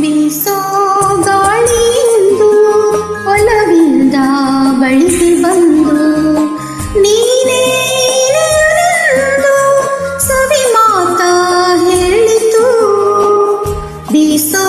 ಬೀಸೋ ಗಾಳಿಯಿಂದ ಒಲವಿಂದ ಬಳಿಸಿ ಬಂದು ನೀನೇ ಸವಿ ಮಾತಾ ಹೇಳಿತು ಬೀಸೋ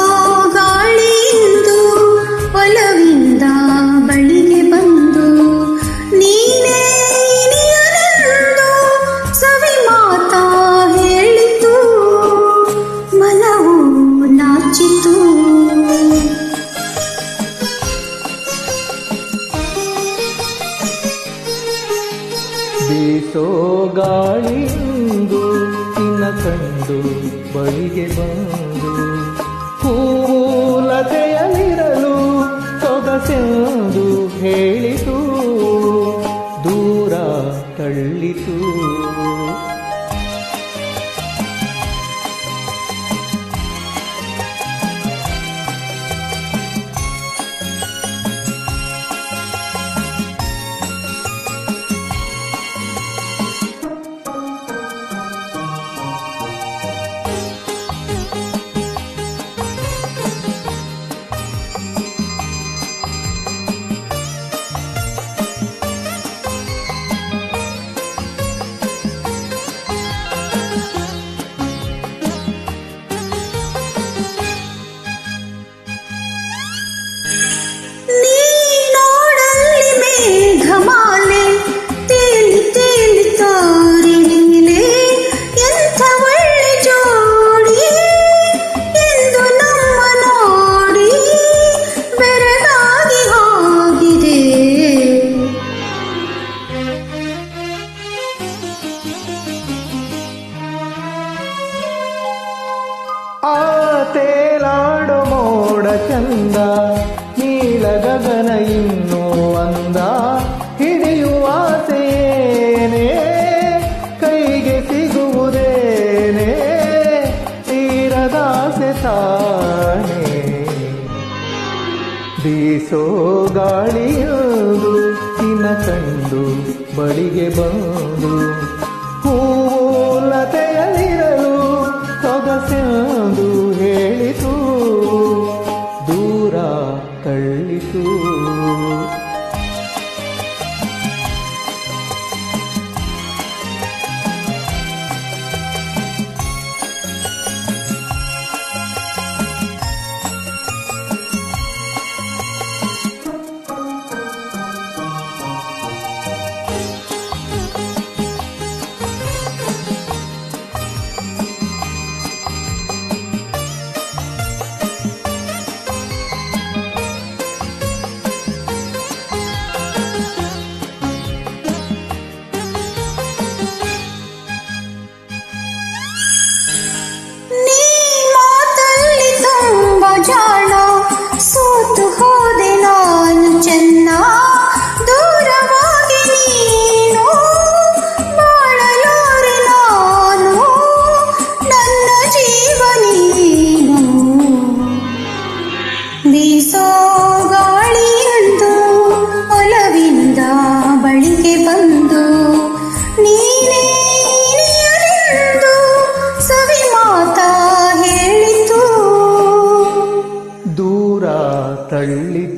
ಗಾಳಿಂದು ನಿನ್ನ ಕಂಡು ಬಳಿಗೆ ಬಂದು ಹೂಲತೆಯಲ್ಲಿರಲು ತೇಲಾಡು ಮೋಡ ಚಂದ, ನೀಲ ಗಗನ ಇನ್ನೂ ಅಂದ, ಹಿಡಿಯುವ ಸೇನೆ ಕೈಗೆ ಸಿಗುವುದೇನೆ, ತೀರದಾಸೆ ತಾನೆ. ಬೀಸೋ ಗಾಳಿಯೋದು ನಿನ್ನ ಕಂಡು ಬಳಿಗೆ ಬಂದು ಬೀಸೋ ಗಾಳಿಯಂದು ಒಲವಿಂದ ಬಳಿಗೆ ಬಂದು ನೀನೇ ನೀನೆಂದು ಸವಿ ಮಾತಾ ಹೇಳಿತು. ದೂರ ತಳ್ಳಿತು